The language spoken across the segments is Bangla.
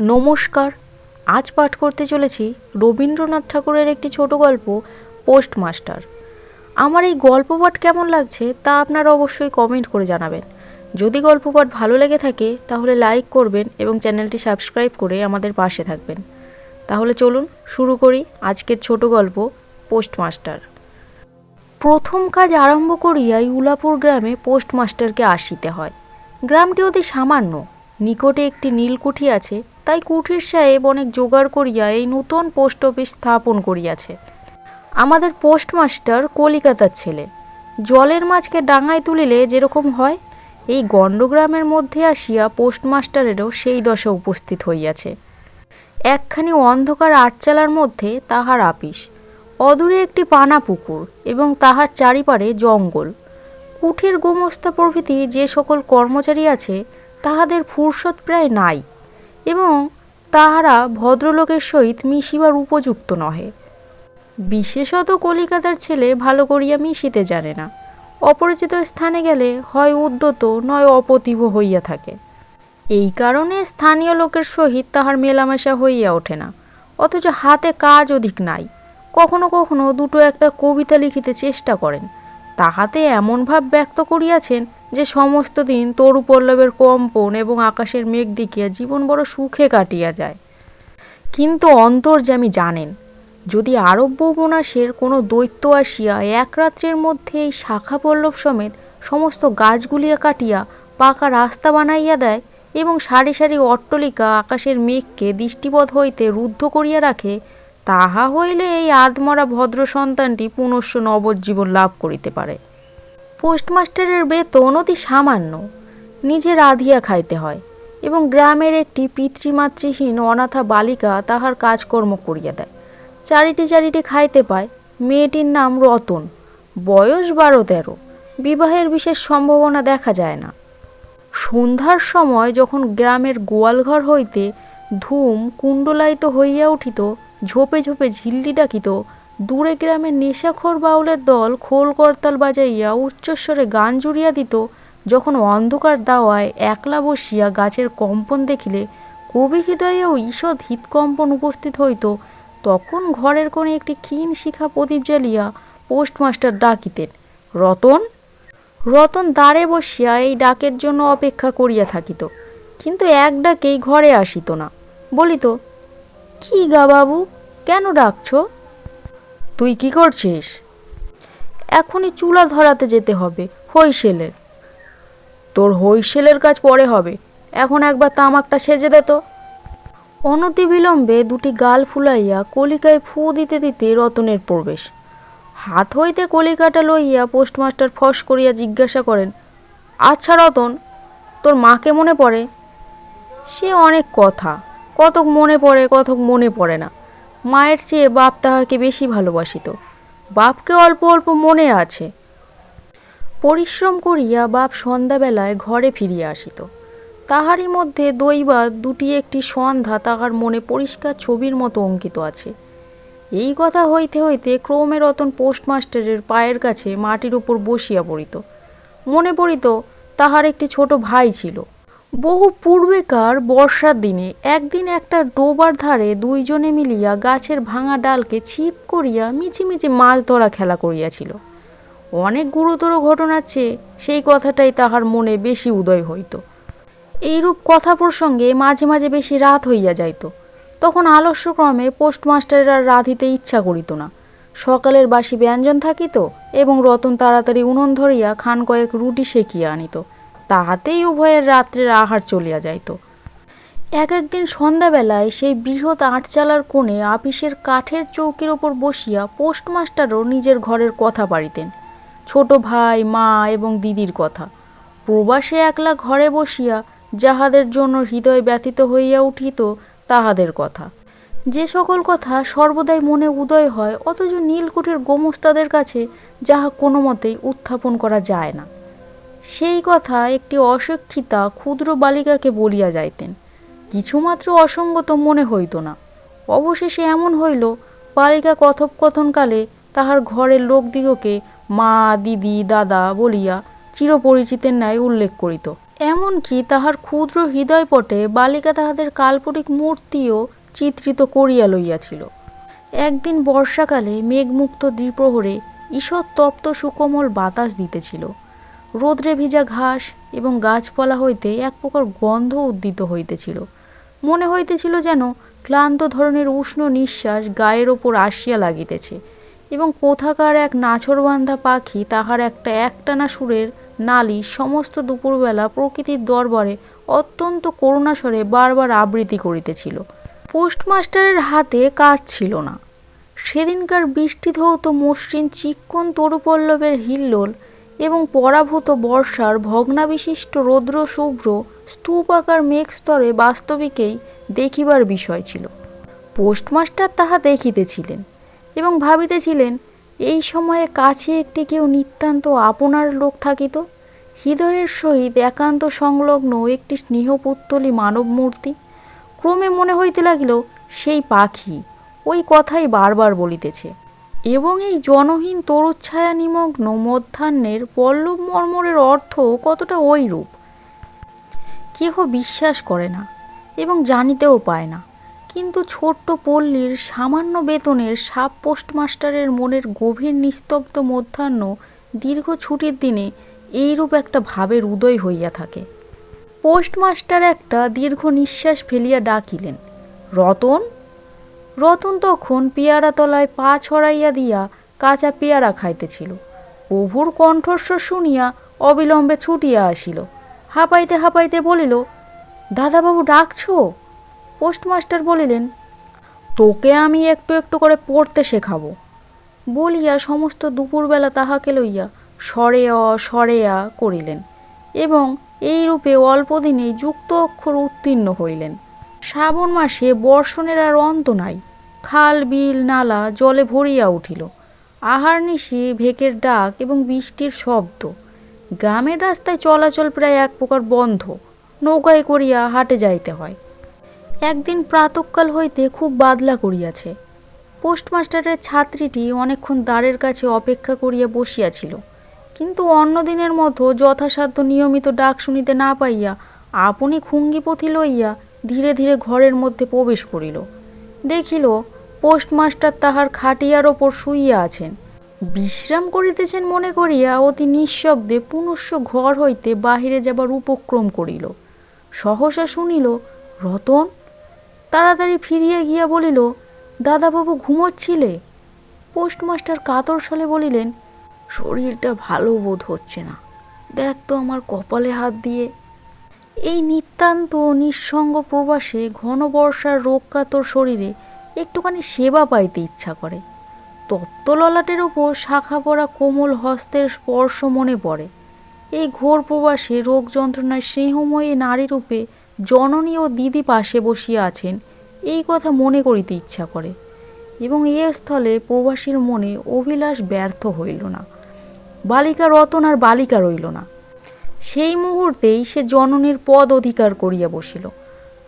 নমস্কার। আজ পাঠ করতে চলেছি রবীন্দ্রনাথ ঠাকুরের একটি ছোট গল্প, পোস্টমাস্টার। আমার এই গল্প পাঠ কেমন লাগছে তা আপনারা অবশ্যই কমেন্ট করে জানাবেন। যদি গল্প পাঠ ভালো লেগে থাকে, তাহলে লাইক করবেন এবং চ্যানেলটি সাবস্ক্রাইব করে আমাদের পাশে থাকবেন। তাহলে চলুন শুরু করি আজকের ছোট গল্প, পোস্টমাস্টার। প্রথম কাজ আরম্ভ করিয়াই উলাপুর গ্রামে পোস্টমাস্টারকে আসিতে হয়। গ্রামটি অতি সামান্য, নিকটে একটি নীলকুঠি আছে তাই কুঠির সাহেব অনেক জোগাড় করিয়া এই নূতন পোস্ট অফিস স্থাপন করিয়াছে। আমাদের পোস্টমাস্টার কলিকাতার ছেলে। জলের মাছকে ডাঙায় তুলিলে যেরকম হয়, এই গণ্ডগ্রামের মধ্যে আসিয়া পোস্টমাস্টারেরও সেই দশা উপস্থিত হইয়াছে। একখানি অন্ধকার আটচালার মধ্যে তাহার আপিস। অদূরে একটি পানা পুকুর এবং তাহার চারিপারে জঙ্গল। কুঠির গোমস্তা প্রভৃতি যে সকল কর্মচারী আছে, তাহাদের ফুরসত প্রায় নাই। এবং তাহারা ভদ্রলোকের সহিত মিশিবার উপযুক্ত নহে। বিশেষত কলিকাতার ছেলে ভালো করিয়া মিশিতে জানে না। অপরিচিত স্থানে গেলে হয় উদ্যত, নয় অপতিভ হইয়া থাকে। এই কারণে স্থানীয় লোকের সহিত তাহার মেলামেশা হইয়া ওঠে না। অথচ হাতে কাজ অধিক নাই। কখনো কখনো দুটো একটা কবিতা লিখিতে চেষ্টা করেন। তাহাতে এমন ভাব ব্যক্ত করিয়াছেন যে সমস্ত দিন তরু পল্লবের কম্পন এবং আকাশের মেঘ দেখিয়া জীবন বড় সুখে কাটিয়া যায়। কিন্তু অন্তর্যামী জানেন, যদি আরব্য উপন্যাসের কোনো দৈত্য আসিয়া এক রাত্রের মধ্যে এই শাখা পল্লব সমেত সমস্ত গাছগুলিয়া কাটিয়া পাকা রাস্তা বানাইয়া দেয় এবং সারি সারি অট্টলিকা আকাশের মেঘকে দৃষ্টিপথ হইতে রুদ্ধ করিয়া রাখে তাহা হইলে এই আধমরা ভদ্র সন্তানটি পুনশ্চ নবজ্জীবন লাভ করিতে পারে। পোস্টমাস্টারের বেতন অতি সামান্য। নিজে রাঁধিয়া খাইতে হয় এবং গ্রামের একটি পিতৃমাতৃহীন অনাথা বালিকা তাহার কাজকর্ম করিয়া দেয়। চারিটি চারিটি খাইতে পায়। মেয়েটির নাম রতন। বয়স বারো তেরো। বিবাহের বিশেষ সম্ভাবনা দেখা যায় না। সন্ধ্যার সময় যখন গ্রামের গোয়ালঘর হইতে ধূম কুণ্ডলায়িত হইয়া উঠিত ঝোপে ঝোপে ঝিল্লি ডাকিত, দূরে গ্রামের নেশাখোর বাউলের দল খোল করতাল বাজাইয়া উচ্চস্বরে গান জুড়িয়া দিত, যখন অন্ধকার দাওয়ায় একলা বসিয়া গাছের কম্পন দেখিলে কবি হৃদয়েও ঈষৎ হৃৎকম্পন উপস্থিত হইত, তখন ঘরের কোণে একটি ক্ষীণ শিখা প্রদীপ জ্বালিয়া পোস্টমাস্টার ডাকিতেন, রতন? রতন দ্বারে বসিয়া এই ডাকের জন্য অপেক্ষা করিয়া থাকিত, কিন্তু এক ডাকেই ঘরে আসিত না, বলিত কি গা বাবু? কেন ডাকছ? তুই কি করছিস? এখনই চুলা ধরাতে যেতে হবে হইসেলের তোর হইসেলের কাজ পরে হবে। এখন একবার তামাকটা সেজে দে তো। অনতিবিলম্বে দুটি গাল ফুলাইয়া কলিকায় ফু দিতে দিতে রতনের প্রবেশ। হাত হইতে কলিকাটা লইয়া পোস্টমাস্টার ফস করিয়া জিজ্ঞাসা করেন আচ্ছা রতন তোর মাকে মনে পড়ে? সে অনেক কথা। কতক মনে পড়ে, কতক মনে পড়ে না। মায়ের চেয়ে বাপ তাহাকে বেশি ভালোবাসিত। বাপকে অল্প অল্প মনে আছে। পরিশ্রম করিয়া বাপ সন্ধ্যাবেলায় ঘরে ফিরিয়া আসিত। তাহারই মধ্যে দৈবাত দুটি একটি সন্ধ্যা তাহার মনে পরিষ্কার ছবির মতো অঙ্কিত আছে। এই কথা হইতে হইতে ক্রমে রতন পোস্টমাস্টারের পায়ের কাছে মাটির উপর বসিয়া পড়িত। মনে পড়িত তাহার একটি ছোট ভাই ছিল। বহু পূর্বেকার বর্ষার দিনে একদিন একটা ডোবার ধারে দুইজনে মিলিয়া গাছের ভাঙা ডালকে ছিপ করিয়া মিছিমিছি মাছ ধরা খেলা করিয়াছিল। অনেক গুরুতর ঘটনার চেয়ে সেই কথাটাই তাহার মনে বেশি উদয় হইত। এইরূপ কথা প্রসঙ্গে মাঝে মাঝে বেশি রাত হইয়া যাইত। তখন আলস্যক্রমে পোস্টমাস্টারের রাঁধিতে ইচ্ছা করিত না। সকালের বাসি ব্যঞ্জন থাকিত এবং রতন তাড়াতাড়ি উনন ধরিয়া খান কয়েক রুটি সেকিয়া আনিত। তাহাতেই উভয়ের রাত্রের আহার চলিয়া যাইত। এক একদিন সন্ধ্যাবেলায় সেই বৃহৎ আটচালার কোণে আপিসের কাঠের চৌকির ওপর বসিয়া পোস্টমাস্টারও নিজের ঘরের কথা পারিতেন ছোট ভাই, মা এবং দিদির কথা। প্রবাসে একলা ঘরে বসিয়া যাহাদের জন্য হৃদয় ব্যথিত হইয়া উঠিত তাহাদের কথা। যে সকল কথা সর্বদাই মনে উদয় হয়, অথচ নীলকুঠির গোমস্তাদের কাছে যাহা কোনো মতেই উত্থাপন করা যায় না। সেই কথা একটি অশিক্ষিতা ক্ষুদ্র বালিকাকে বলিয়া যাইতেন। কিছুমাত্র অসঙ্গত মনে হইত না। অবশেষে এমন হইল, বালিকা কথোপকথনকালে তাহার ঘরের লোকদিগকে মা, দিদি, দাদা বলিয়া চিরপরিচিতের ন্যায় উল্লেখ করিত। এমনকি তাহার ক্ষুদ্র হৃদয়পটে বালিকা তাহাদের কাল্পনিক মূর্তিও চিত্রিত করিয়া লইয়াছিল। একদিন বর্ষাকালে মেঘমুক্ত দ্বিপ্রহরে ঈষৎ তপ্ত সুকোমল বাতাস দিতেছিল। রোদ্রে ভিজা ঘাস এবং গাছপালা হইতে এক প্রকার গন্ধ উদ্দিত হইতেছিল। মনে হইতেছিল যেন ক্লান্ত ধরনের উষ্ণ নিঃশ্বাস গায়ের ওপর আসিয়া লাগিতেছে এবং কোথাকার এক নাছরবান্ধা পাখি তাহার একটা একটানা সুরের নালি সমস্ত দুপুরবেলা প্রকৃতির দরবারে অত্যন্ত করুণাস্বরে বারবার আবৃত্তি করিতেছিল। পোস্টমাস্টারের হাতে কাজ ছিল না। সেদিনকার বৃষ্টিধৌত মসৃণ চিক্কণ তরুপল্লবের হিল্লোল এবং পরাভূত বর্ষার ভগ্নাবিশিষ্ট রৌদ্র শুভ্র স্তূপ আকার মেঘস্তরে বাস্তবিকেই দেখিবার বিষয় ছিল। পোস্টমাস্টার তাহা দেখিতেছিলেন এবং ভাবিতেছিলেন, এই সময়ে কাছে একটি কেউ নিতান্ত আপনার লোক থাকিত? হৃদয়ের সহিত একান্ত সংলগ্ন একটি স্নেহপুত্তলি মানব মূর্তি ক্রমে মনে হইতে লাগিল, সেই পাখি। ওই কথাই বারবার বলিতেছে। এবং এই জনহীন তরুচ্ছায়া নিমগ্ন মধ্যাহ্নের পল্লব মর্মরের অর্থ কতটা ওইরূপ কেহ বিশ্বাস করে না এবং জানিতেও পায় না। কিন্তু ছোট্ট পল্লীর সামান্য বেতনের সাব পোস্টমাস্টারের মনের গভীর নিস্তব্ধ মধ্যাহ্ন দীর্ঘ ছুটির দিনে এইরূপ একটা ভাবের উদয় হইয়া থাকে। পোস্টমাস্টার একটা দীর্ঘ নিঃশ্বাস ফেলিয়া ডাকিলেন, রতন রতন তখন পেয়ারা তলায় পা ছড়াইয়া দিয়া কাঁচা পেয়ারা খাইতেছিল। প্রভুর কণ্ঠস্বর শুনিয়া অবিলম্বে ছুটিয়া আসিল। হাঁপাইতে হাঁপাইতে বলিল, দাদাবাবু ডাকছো? পোস্টমাস্টার বলিলেন, তোকে আমি একটু একটু করে পড়তে শেখাবো। বলিয়া সমস্ত দুপুরবেলা তাহাকে লইয়া সরে অ সরে আ করিলেন এবং এইরূপে অল্প দিনেই যুক্ত অক্ষর উত্তীর্ণ হইলেন। শ্রাবণ মাসে বর্ষণের আর অন্ত নাই। খাল, বিল, নালা জলে ভরিয়া উঠিল। আহার নিশি, ভেকের ডাক এবং বৃষ্টির শব্দ। গ্রামের রাস্তায় চলাচল প্রায় এক প্রকার বন্ধ। নৌকায় করিয়া হাটে যাইতে হয়। একদিন প্রাতকাল হইতে খুব বাদলা করিয়াছে। পোস্টমাস্টারের ছাত্রীটি অনেকক্ষণ দ্বারের কাছে অপেক্ষা করিয়া বসিয়াছিল। কিন্তু অন্য দিনের মতো যথাসাধ্য নিয়মিত ডাক শুনিতে না পাইয়া আপনি খুঙ্গিপথি লইয়া ধীরে ধীরে ঘরের মধ্যে প্রবেশ করিল। দেখিল পোস্টমাস্টার তাহার খাটিয়ার ওপর শুইয়া আছেন। বিশ্রাম করিতেছেন মনে করিয়া অতি নিঃশব্দে পুনশ্চ ঘর হইতে বাহিরে যাবার উপক্রম করিল। সহসা শুনিল, রতন, তাড়াতাড়ি ফিরিয়া গিয়া বলিল, দাদাবাবু ঘুমোচ্ছিলে? পোস্টমাস্টার কাতর স্বরে বলিলেন, শরীরটা ভালো বোধ হচ্ছে না। দেখ তো আমার কপালে হাত দিয়ে। এই নিতান্ত নিঃসঙ্গ প্রবাসে ঘন বর্ষার রোগকাতর শরীরে একটুখানি সেবা পাইতে ইচ্ছা করে। তপ্ত ললাটের ওপর শাখা পড়া কোমল হস্তের স্পর্শ মনে পড়ে। এই ঘোর প্রবাসে রোগ যন্ত্রণার স্নেহময়ী নারীরূপে জননী ও দিদি পাশে বসিয়া আছেন, এই কথা মনে করিতে ইচ্ছা করে। এবং এ স্থলে প্রবাসীর মনে অভিলাষ ব্যর্থ হইল না। বালিকা রতন আর বালিকা রইল না। সেই মুহূর্তেই সে জননীর পদ অধিকার করিয়া বসিল।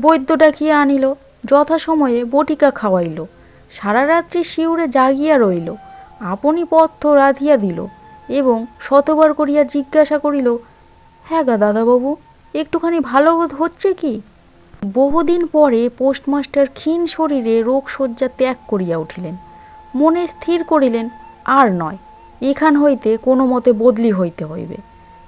বৈদ্য ডাকিয়া আনিল, যথাসময়ে বটিকা খাওয়াইল। সারা রাত্রি শিউরে জাগিয়া রইল। আপনি পথ্য রাধিয়া দিল এবং শতবার করিয়া জিজ্ঞাসা করিল হ্যাঁ গা দাদাবাবু, একটুখানি ভালো বোধ হচ্ছে কি? বহুদিন পরে পোস্টমাস্টার ক্ষীণ শরীরে রোগশয্যা ত্যাগ করিয়া উঠিলেন। মনে স্থির করিলেন, আর নয়, এখান হইতে কোনো মতে বদলি হইতে হইবে।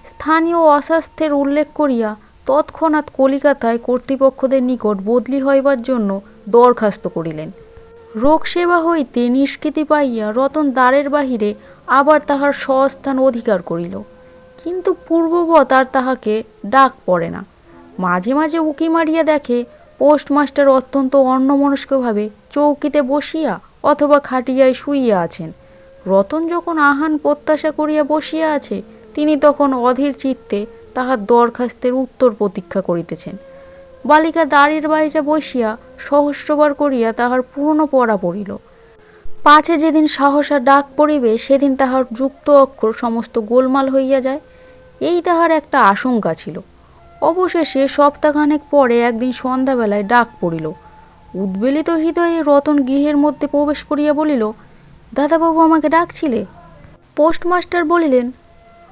স্থানীয় অস্বাস্থ্যের উল্লেখ করিয়া তৎক্ষণাৎ কলিকাতায় কর্তৃপক্ষদের নিকট বদলি হইবার জন্য দরখাস্ত করিলেন। রোগ সেবা হইতে নিষ্কৃতি পাইয়া রতন দ্বারের বাহিরে আবার তাহার স্বস্থান অধিকার করিল। কিন্তু পূর্ববৎ আর তাহাকে ডাক পড়ে না। মাঝে মাঝে উকি মারিয়া দেখে পোস্টমাস্টার অত্যন্ত অন্যমনস্কভাবে চৌকিতে বসিয়া অথবা খাটিয়ায় শুইয়া আছেন। রতন যখন আহান প্রত্যাশা করিয়া বসিয়া আছে তিনি তখন অধীর চিত্তে তাহার দরখাস্তের উত্তর প্রতীক্ষা করিতেছেন। বালিকা দাঁড়ির বাইরে বসিয়া সহস্রবার করিয়া তাহার পুরনো পড়া পড়িল। পাছে যেদিন সাহসা ডাক পড়িবে, সেদিন তাহার যুক্ত অক্ষর সমস্ত গোলমাল হইয়া যায়। এই তাহার একটা আশঙ্কা ছিল। অবশেষে সপ্তাহখানেক পরে একদিন সন্ধ্যাবেলায় ডাক পড়িল। উদ্বেলিত হৃদয়ে রতন গৃহের মধ্যে প্রবেশ করিয়া বলিল, দাদাবাবু আমাকে ডাকছিলে? পোস্টমাস্টার বলিলেন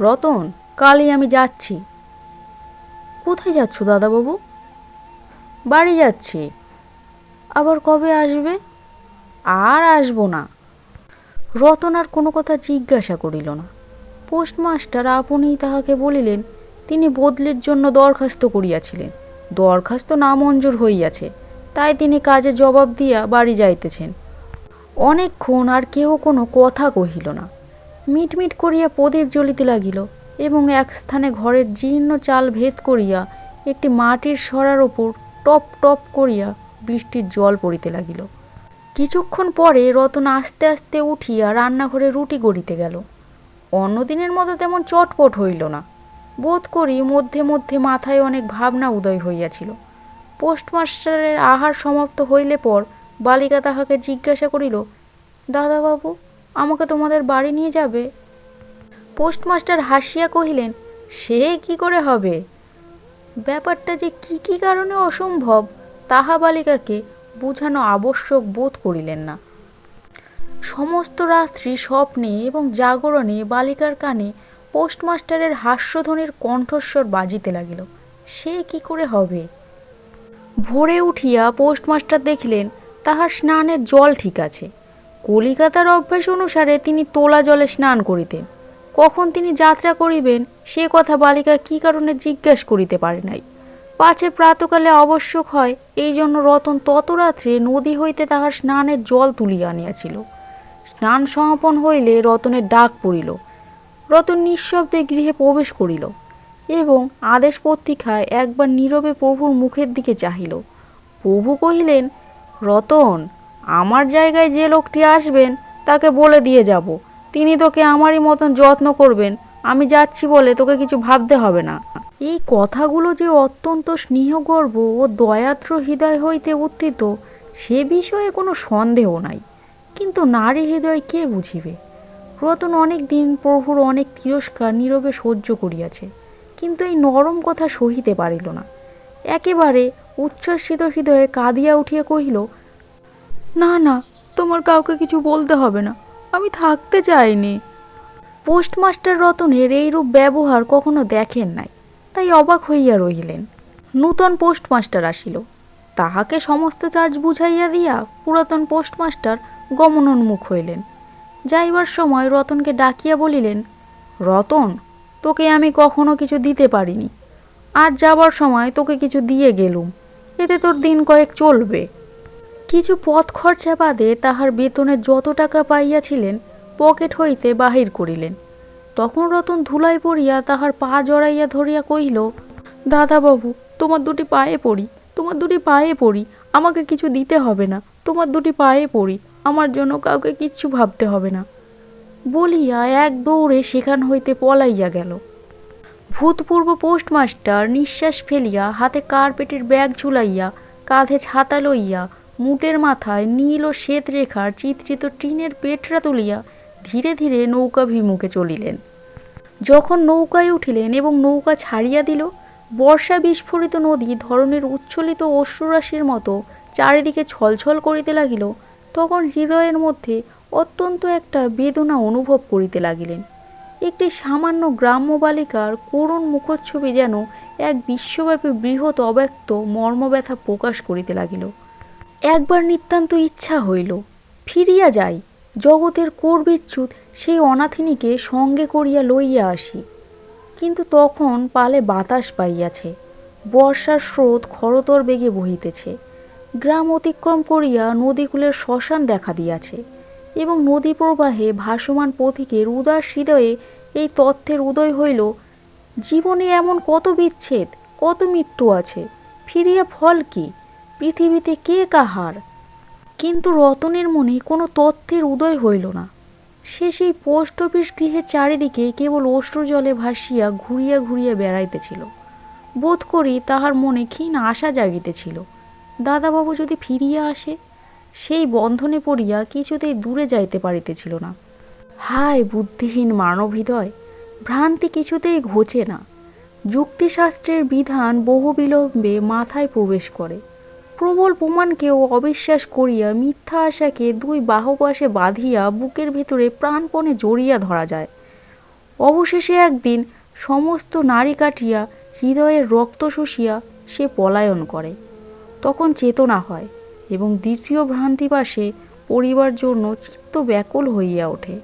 রতন, কালই আমি যাচ্ছি। কোথায় যাচ্ছ দাদাবাবু? বাড়ি যাচ্ছি। আবার কবে আসবে? আর আসব না। রতন আর কোনো কথা জিজ্ঞাসা করিল না। পোস্টমাস্টার আপনিই তাহাকে বলিলেন, তিনি বদলির জন্য দরখাস্ত করিয়াছিলেন। দরখাস্ত নামঞ্জুর হইয়াছে, তাই তিনি কাজে জবাব দিয়া বাড়ি যাইতেছেন। অনেকক্ষণ আর কেহ কোনো কথা কহিল না। মিটমিট করিয়া প্রদীপ জ্বলিতে লাগিল এবং এক স্থানে ঘরের জীর্ণ চাল ভেদ করিয়া একটি মাটির সরার ওপর টপ টপ করিয়া বৃষ্টির জল পড়িতে লাগিল। কিছুক্ষণ পরে রতন আস্তে আস্তে উঠিয়া রান্নাঘরে রুটি গড়িতে গেল। অন্যদিনের মতো তেমন চটপট হইল না। বোধ করি মধ্যে মধ্যে মাথায় অনেক ভাবনা উদয় হইয়াছিল। পোস্টমাস্টারের আহার সমাপ্ত হইলে পর বালিকা তাহাকে জিজ্ঞাসা করিল, দাদাবাবু আমাকে তোমাদের বাড়ি নিয়ে যাবে? পোস্টমাস্টার হাসিয়া কহিলেন, সে কি করে হবে? ব্যাপারটা যে কি কি কারণে অসম্ভব, তাহা বালিকাকে বুঝানো আবশ্যক বোধ করিলেন না। সমস্ত রাত্রি স্বপ্নে এবং জাগরণে বালিকার কানে পোস্টমাস্টারের হাস্যধ্বনির কণ্ঠস্বর বাজিতে লাগিল, সে কি করে হবে? ভোরে উঠিয়া পোস্টমাস্টার দেখিলেন, তাহার স্নানের জল ঠিক আছে। কলিকাতার অভ্যাস অনুসারে তিনি তোলা জলে স্নান করিতেন। কখন তিনি যাত্রা করিবেন, সে কথা বালিকা কি কারণে জিজ্ঞাস করিতে পারে নাই। পাছে প্রাতকালে আবশ্যক হয়, এই জন্য রতন তত রাত্রে নদী হইতে তাহার স্নানের জল তুলিয়া আনিয়াছিল। স্নান সমাপন হইলে রতনের ডাক পড়িল। রতন নিঃশব্দে গৃহে প্রবেশ করিল এবং আদেশ পত্রিকায় একবার নীরবে প্রভুর মুখের দিকে চাহিল। প্রভু কহিলেন, রতন আমার জায়গায় যে লোকটি আসবেন, তাকে বলে দিয়ে যাব। তিনি তোকে আমারই মতন যত্ন করবেন। আমি যাচ্ছি বলে তোকে কিছু ভাবতে হবে না। এই কথাগুলো যে অত্যন্ত স্নেহগর্ব ও দয়াদ্র হৃদয় হইতে উত্থিত, সে বিষয়ে কোনো সন্দেহ নাই। কিন্তু নারী হৃদয় কে বুঝিবে? রতন অনেক দিন প্রভুর অনেক তিরস্কার নীরবে সহ্য করিয়াছে। কিন্তু এই নরম কথা সহিতে পারিল না। একেবারে উচ্ছ্বসিত হৃদয়ে কাঁদিয়া উঠিয়া কহিল না না, তোমার কাউকে কিছু বলতে হবে না। আমি থাকতে চাইনি। পোস্টমাস্টার রতনের এইরূপ ব্যবহার কখনো দেখেন নাই, তাই অবাক হইয়া রহিলেন। নূতন পোস্টমাস্টার আসিল। তাহাকে সমস্ত চার্জ বুঝাইয়া দিয়া পুরাতন পোস্টমাস্টার গমনোন্মুখ হইলেন। যাইবার সময় রতনকে ডাকিয়া বলিলেন, রতন, তোকে আমি কখনো কিছু দিতে পারিনি। আজ যাবার সময় তোকে কিছু দিয়ে গেলুম। এতে তোর দিন কয়েক চলবে। কিছু পথ খরচা বাদে তাহার বেতনের যত টাকা পাইয়াছিলেন, পকেট হইতে বাহির করিলেন। তখন রতন ধুলাই পড়িয়া তাহার পা জড়াইয়া ধরিয়া কহিল, দাদাবাবু, তোমার দুটি পায়ে পড়ি, তোমার দুটি পায়ে পড়ি, আমাকে কিছু দিতে হবে না, তোমার দুটি পায়ে পড়ি, আমার জন্য কাউকে কিচ্ছু ভাবতে হবে না। বলিয়া এক দৌড়ে সেখান হইতে পলাইয়া গেল। ভূতপূর্ব পোস্টমাস্টার নিঃশ্বাস ফেলিয়া হাতে কার্পেটের ব্যাগ ঝুলাইয়া, কাঁধে ছাতা লইয়া মুটের মাথায় নীল ও শ্বেত রেখার চিত্রিত টিনের পেটরা তুলিয়া ধীরে ধীরে নৌকাভিমুখে চলিলেন। যখন নৌকায় উঠিলেন এবং নৌকা ছাড়িয়া দিল, বর্ষা বিস্ফোরিত নদী ধরনের উচ্ছ্বলিত অশ্রুরাশির মতো চারিদিকে ছলছল করিতে লাগিল, তখন হৃদয়ের মধ্যে অত্যন্ত একটা বেদনা অনুভব করিতে লাগিলেন। একটি সামান্য গ্রাম্য বালিকার করুণ মুখচ্ছবি যেন এক বিশ্বব্যাপী বৃহৎ অব্যক্ত মর্মব্যথা প্রকাশ করিতে লাগিল। একবার নিতান্ত ইচ্ছা হইল, ফিরিয়া যাই, জগতের কোরবিচ্যুত সেই অনাথিনীকে সঙ্গে করিয়া লইয়া আসি। কিন্তু তখন পালে বাতাস পাইয়াছে, বর্ষার স্রোত খরতর বেগে বহিতেছে। গ্রাম অতিক্রম করিয়া নদীকূলের শ্মশান দেখা দিয়াছে এবং নদী প্রবাহে ভাসমান পথিকের উদাস হৃদয়ে এই তথ্যের উদয় হইল, জীবনে এমন কত বিচ্ছেদ, কত মৃত্যু আছে, ফিরিয়া ফল কি? পৃথিবীতে কে কাহার? কিন্তু রতনের মনে কোনো তথ্যের উদয় হইল না। সে সেই পোস্ট অফিস গৃহের চারিদিকে কেবল অশ্রু জলে ভাসিয়া ঘুরিয়া ঘুরিয়া বেড়াইতেছিল। বোধ করি তাহার মনে ক্ষীণ আশা জাগিতেছিল। দাদাবাবু যদি ফিরিয়া আসে, সেই বন্ধনে পড়িয়া কিছুতেই দূরে যাইতে পারিতেছিল না। হায় বুদ্ধিহীন মানব হৃদয় ভ্রান্তি কিছুতেই ঘোচে না। যুক্তিশাস্ত্রের বিধান বহু বিলম্বে মাথায় প্রবেশ করে। প্রবল প্রমাণকেও অবিশ্বাস করিয়া মিথ্যা আশাকে দুই বাহুপাশে বাঁধিয়া বুকের ভিতরে প্রাণপণে জড়িয়া ধরা যায়। অবশেষে একদিন সমস্ত নারী কাটিয়া হৃদয়ের রক্ত শুষিয়া সে পলায়ন করে। তখন চেতনা হয় এবং দ্বিতীয় ভ্রান্তিবাসে পড়িবার জন্য চিত্ত ব্যাকুল হইয়া ওঠে।